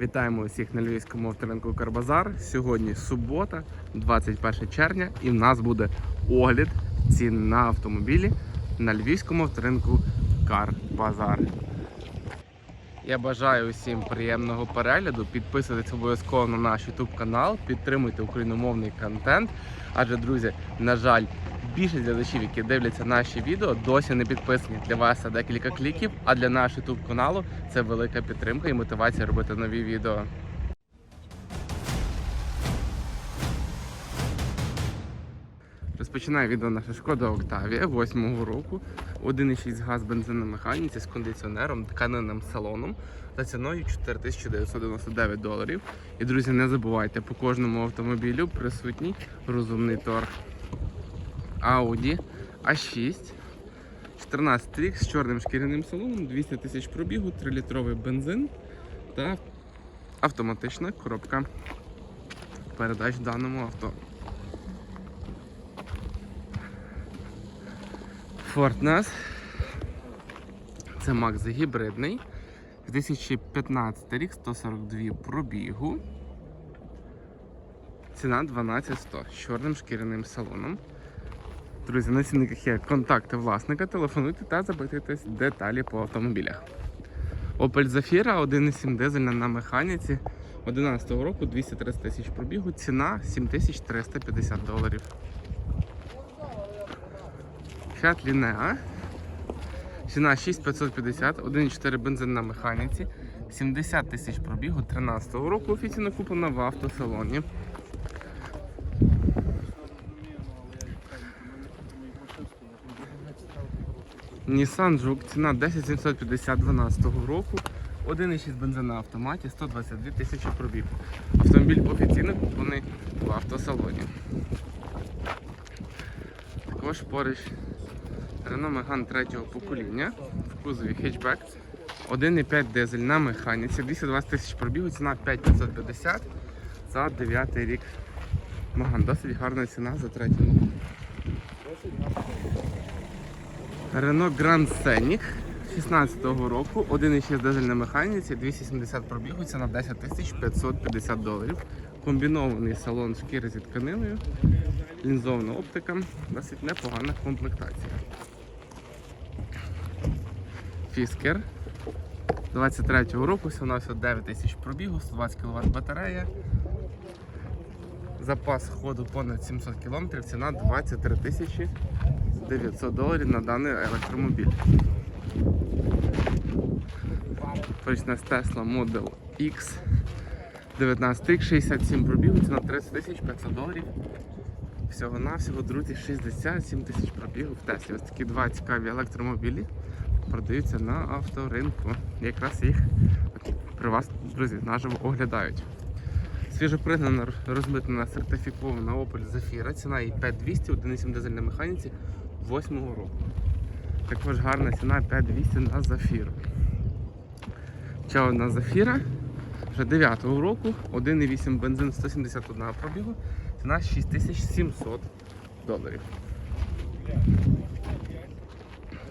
Вітаємо усіх на львівському авторинку Карбазар. Сьогодні субота, 21 червня, і в нас буде огляд цін на автомобілі на львівському авторинку Карбазар. Я бажаю усім приємного перегляду. Підписуйтесь обов'язково на наш YouTube канал, підтримуйте україномовний контент. Адже, друзі, на жаль, більшість глядачів, які дивляться наші відео, досі не підписані. Для вас це декілька кліків, а для нашого YouTube каналу це велика підтримка і мотивація робити нові відео. Розпочинає відео наша шкода Октавія 8 року. 1,6 газ бензин на з кондиціонером, тканинним салоном за ціною 4999 доларів. І друзі, не забувайте, по кожному автомобілю присутній розумний торг. Audi A6 14 рік з чорним шкіряним салоном, 200 тисяч пробігу, 3-літровий бензин та автоматична коробка передач в даному авто. Ford Нас. Це Макс гібридний. 2015 рік, 142 пробігу. Ціна 12100 з чорним шкіряним салоном. Друзі, на цінниках є контакти власника, телефонуйте та запитуйтесь деталі по автомобілях. Opel Zafira 1,7 дизельна на механіці 11 року 230 тисяч пробігу, ціна 7350 доларів. Fiat Linea. Ціна 6550, 1,4 бензин на механіці, 70 тисяч пробігу 13 року офіційно куплена в автосалоні. Nissan Juke, ціна 10750 12 року, 1,6 бензин на автоматі, 122 тисячі пробігу. Автомобіль офіційно куплений в автосалоні. Також поруч Renault Megane третього покоління в кузові хетчбек. 1,5 дизель на механіці, 220 тисяч пробігу, ціна 5550 за 9 рік. Маган, досить гарна ціна за третій рік. Renault Grand Scenic 16-го року, 1,6 дизель на механіці, 270 пробігу, ціна 10 тисяч 550 доларів. Комбінований салон шкіри зі тканиною, лінзована оптика, досить непогана комплектація. Фіскер 23-го року, всього на 9 тисяч пробігу, 120 кВт батарея. Запас ходу понад 700 км, ціна 23 тисячі 900 доларів на даний електромобіль. Порічна Tesla Model X 19 рік, 67 пробігу, ціна 30 тисяч 500 доларів. Всього-навсього, друзі, 67 тисяч пробігу в Теслі. Ось такі два цікаві електромобілі продаються на авторинку. Якраз їх при вас, друзі, наживо оглядають. Свіжопригнана, розмитнена, сертифікована Opel Zafira, ціна її 5200, 1,7 дизель на механіці 8 року. Також гарна ціна 5200 на Zafira. Ще одна Zafira, вже 9 року, 1,8 бензин 171 пробігу, ціна 6700 доларів.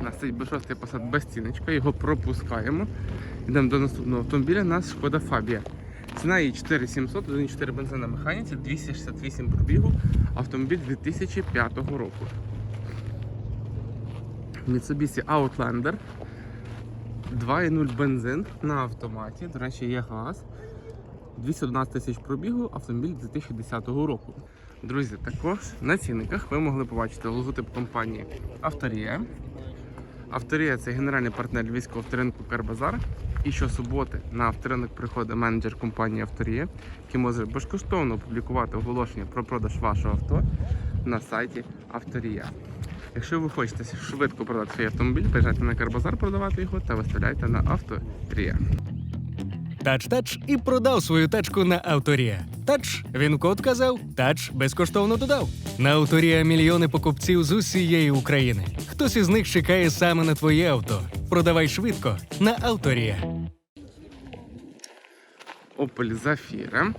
У нас цей B6 Passat без ціночка, його пропускаємо. Йдемо до наступного автомобіля, у нас Шкода Фабія. Ціна її 4700, 1,4 бензин на механіці, 268 пробігу, автомобіль 2005 року. Mitsubishi Outlander 2,0 бензин на автоматі, до речі, є газ. 211 тисяч пробігу, автомобіль 2010 року. Друзі, також на цінниках ви могли побачити логотип компанії Авторія. Авторія це генеральний партнер львівського авторинку Карбазар. І щосуботи на авторинок приходить менеджер компанії Авторія, який може безкоштовно опублікувати оголошення про продаж вашого авто на сайті Авторія. Якщо ви хочете швидко продати свій автомобіль, приїжджайте на Карбазар продавати його та виставляйте на Авторія. Тач-тач і продав свою тачку на Авторія. Тач, він код казав, тач безкоштовно додав. На Авторія мільйони покупців з усієї України. Хтось із них чекає саме на твоє авто. Продавай швидко на Авторія. Opel Zafira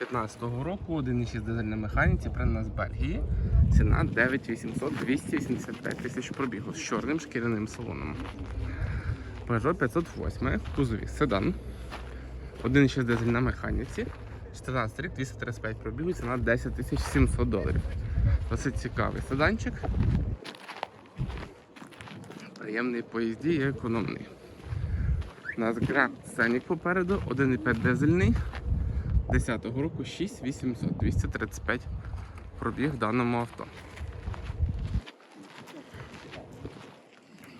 15-го року, 1,6 дизель на механіці, придбана з Бельгії. Ціна 9800 285 тисяч пробігу з чорним шкіряним салоном. Peugeot 508 в кузові седан. 1,6 дизель на механіці. 14 рік, 235 пробігу, ціна 10 тисяч 700 доларів. Досить цікавий седанчик. Приємний поїзді і економний. У нас Grand Scenic попереду, 1,5 дизельний. 10-го року 6800, 235 пробіг даному авто.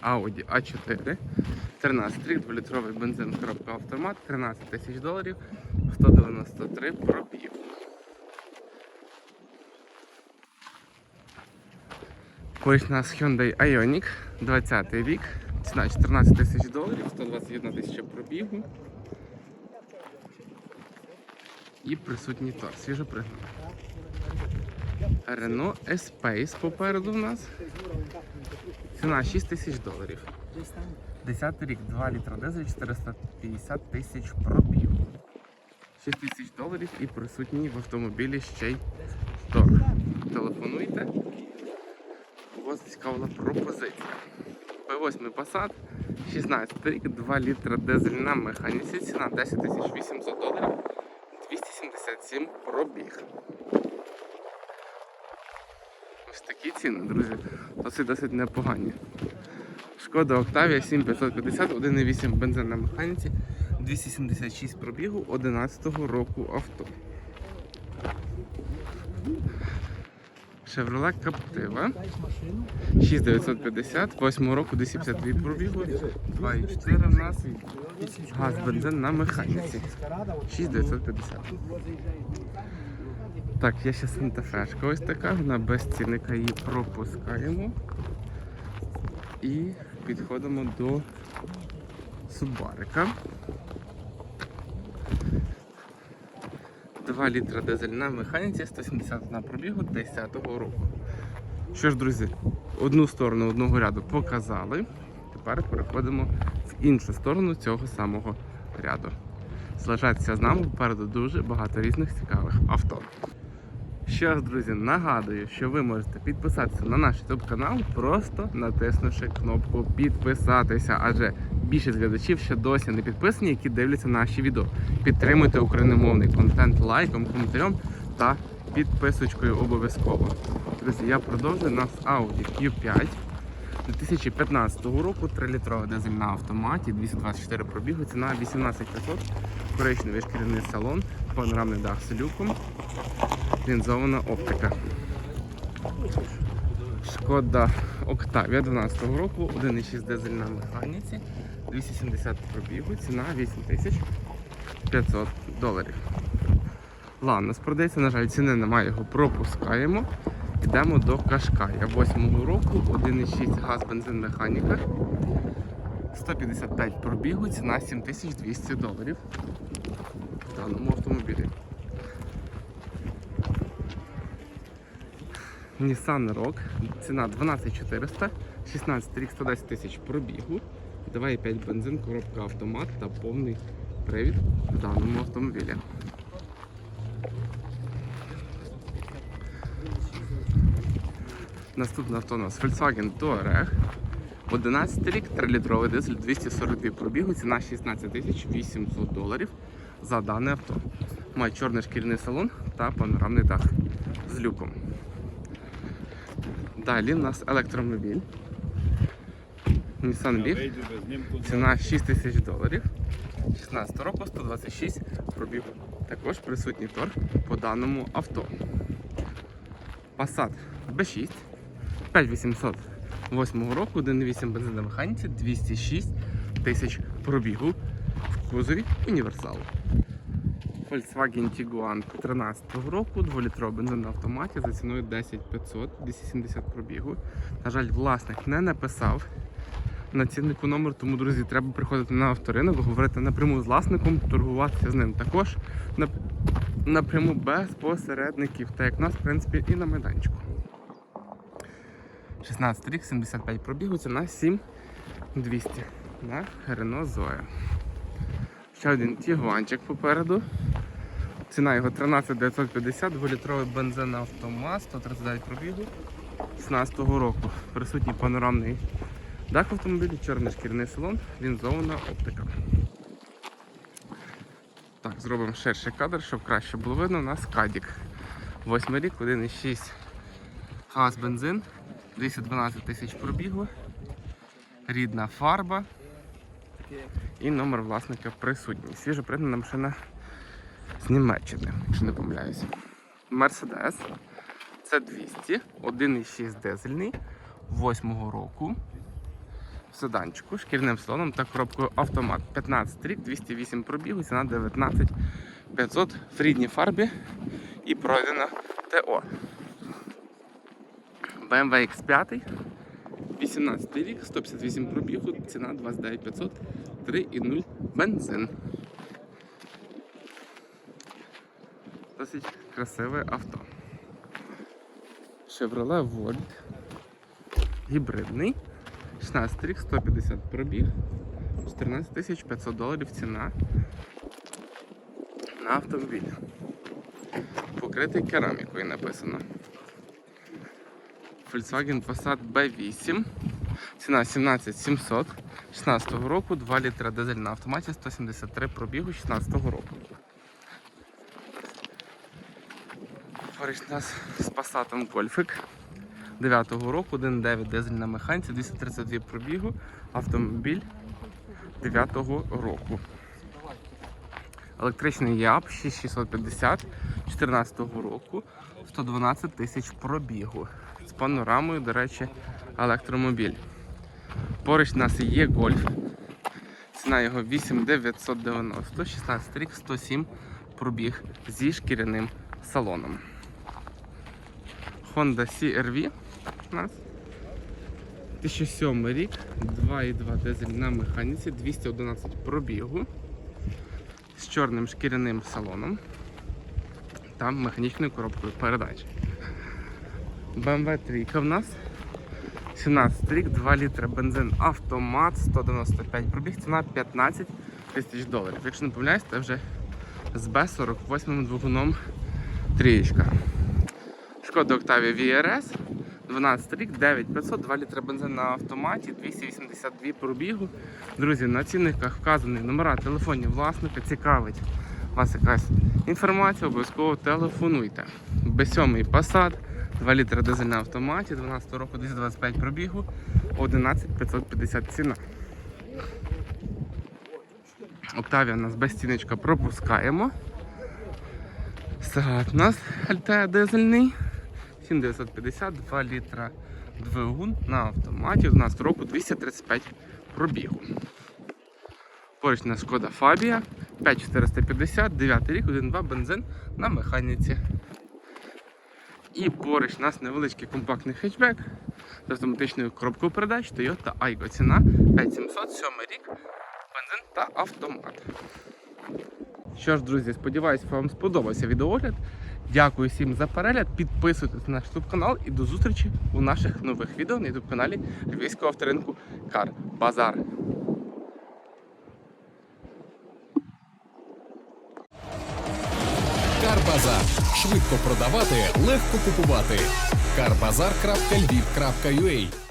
Audi A4, 13 рік, 2-літровий бензин, коробка автомат, 13 тисяч доларів, 193 пробіг. Ось у нас Hyundai Ioniq, 20 рік, ціна 14 тисяч доларів, 121 тисяча пробігу. І присутній тор, свіжо пригнано. Renault Espace попереду в нас. Ціна 6 тисяч доларів. 10 рік, 2 літра дизель, 450 тисяч пробігу. 6 тисяч доларів і присутній в автомобілі ще й тор. Телефонуйте. У вас цікавила пропозиція. P8 Passat, 16 рік, 2 літра дизель на механіці, ціна 10 тисяч 800 доларів, 277 пробіг. Такі ціни, друзі. Досить досить непогані. Шкода Октавія 7550, 1,8 бензин на механіці, 276 пробігу 11 року авто. Chevrolet Captiva 6950, 8 року 252 пробігу, 2,4 в нас, газ бензин на механіці. 6950. Так, є ще Сантафешка ось така, вона без цінника її пропускаємо. І підходимо до Субарика. 2 літра дизель на механіці, 170 на пробігу 10-го року. Що ж, друзі, одну сторону одного ряду показали. Тепер переходимо в іншу сторону цього самого ряду. Залишайтеся з нами, попереду дуже багато різних цікавих авто. Ще раз, друзі, нагадую, що ви можете підписатися на наш YouTube канал, просто натиснувши кнопку підписатися, адже більшість глядачів ще досі не підписані, які дивляться наші відео. Підтримуйте україномовний контент лайком, коментарем та підписочкою обов'язково. Друзі, я продовжую нас Audi Q5 2015 року, 3-літровий дизель на автоматі, 224 пробігу, ціна 18500, коричневий шкіряний салон, панорамний дах з люком, лінзована оптика. Шкода Октавія 12 року, 1,6 дизель на механіці, 270 пробігу, ціна 8500 доларів. Ланос продається, на жаль, ціни немає, його пропускаємо. Йдемо до Кашкая 8 року, 1,6 газ бензин механіка. 155 пробігу, ціна 7200 доларів в даному автомобілі. Nissan Rogue, ціна 12400, 16 рік 110 тисяч пробігу, 2,5 бензин, коробка автомат та повний привід в даному автомобілі. Наступне авто у нас Volkswagen Touareg. 11 рік, 3-літровий дизель, 242 пробігу, ціна 16 тисяч 800 доларів за дане авто. Має чорний шкіряний салон та панорамний дах з люком. Далі у нас електромобіль. Nissan Leaf. Ціна 6 тисяч доларів. 16 року 126 пробігу. Також присутній торг по даному авто. Passat B6 5800 8 року, 1,8 бензин на механіці, 206 тисяч пробігу в кузові універсал. Volkswagen Tiguan 13 року, 2-літровий бензин на автоматі за ціною 10500, 270 пробігу. На жаль, власник не написав на ціннику номер, тому, друзі, треба приходити на авторинок, говорити напряму з власником, торгуватися з ним також напряму без посередників, так як в нас, в принципі, і на майданчику. 16 рік, 75 пробігу, ціна 7200 на Renault Zoe. Ще один тігуанчик попереду. Ціна його 13950, 2-літровий бензин автомат, 139 пробігу 16 року. Присутній панорамний дах автомобілі, чорний шкіряний салон, лінзована оптика. Так, зробимо ширший кадр, щоб краще було видно. У нас кадік. Восьмий рік, 1,6 газ, бензин, 212 тисяч пробігу, рідна фарба і номер власника присутній. Свіжо машина з Німеччини, якщо не помиляюся. Мерседес. Це 200, 1,6 дизельний, 8 року. В седанчику, шкірним салоном та коробкою автомат. 15 рік, 208 пробігу, ціна 19 500 в рідній фарбі і пройдена ТО. BMW X5, 18 рік, 158 пробігу, ціна 29 500, 3,0 бензин. Досить красиве авто. Chevrolet Volt. Гібридний. 16 рік, 150 пробіг. 14 500 доларів ціна на автомобіль. Покритий керамікою написано. Volkswagen Passat B8. Ціна 17 700. 16 року, 2 літра дизель на автоматі, 173 пробігу 16 року. Поруч у нас з Passat Golfik 9 року, 1.9 дизель на механіці, 232 пробігу, автомобіль 9 року. Електричний ЯП 6650 14 року, 112 тисяч пробігу. З панорамою, до речі, електромобіль. Поруч у нас є гольф. Ціна його 8990, 16 рік, 107 пробіг зі шкіряним салоном. Honda CR-V у нас. 2007 рік, 2,2 дизель на механіці, 211 пробігу. З чорним шкіряним салоном. Та механічною коробкою передач. BMW 3 в нас. 17 рік, 2 літри бензин. Автомат, 195 пробіг, ціна 15 тисяч доларів. Якщо не помиляюсь, це вже з B48 двигуном трієчка. Шкода Octavia VRS, 12 рік, 9500, 2 літри бензин на автоматі, 282 пробігу. Друзі, на цінниках вказані номера телефонів власника. Цікавить вас якась інформація, обов'язково телефонуйте. B7 Passat, 2 літри дизель на автоматі, 12 року 225 пробігу, 11550 ціна. Octavia у нас без ціночка пропускаємо. Сагат у нас Альтея дизельний. 7950, 2 літра двигун на автоматі. 12 року 235 пробігу. Поруч у нас шкода Фабія 5450, 9 рік, 1.2 бензин на механіці. І поруч у нас невеличкий компактний хетчбек з автоматичною коробкою передач Toyota Aygo. Ціна 5700, 7 рік, бензин та автомат. Що ж, друзі, сподіваюся, вам сподобався відеогляд. Дякую всім за перегляд. Підписуйтесь на наш YouTube і до зустрічі у наших нових відео на YouTube каналі Львівського авторинку Кар Базар. Карбазар. Швидко продавати, легко купувати. Карбазар.львів.ua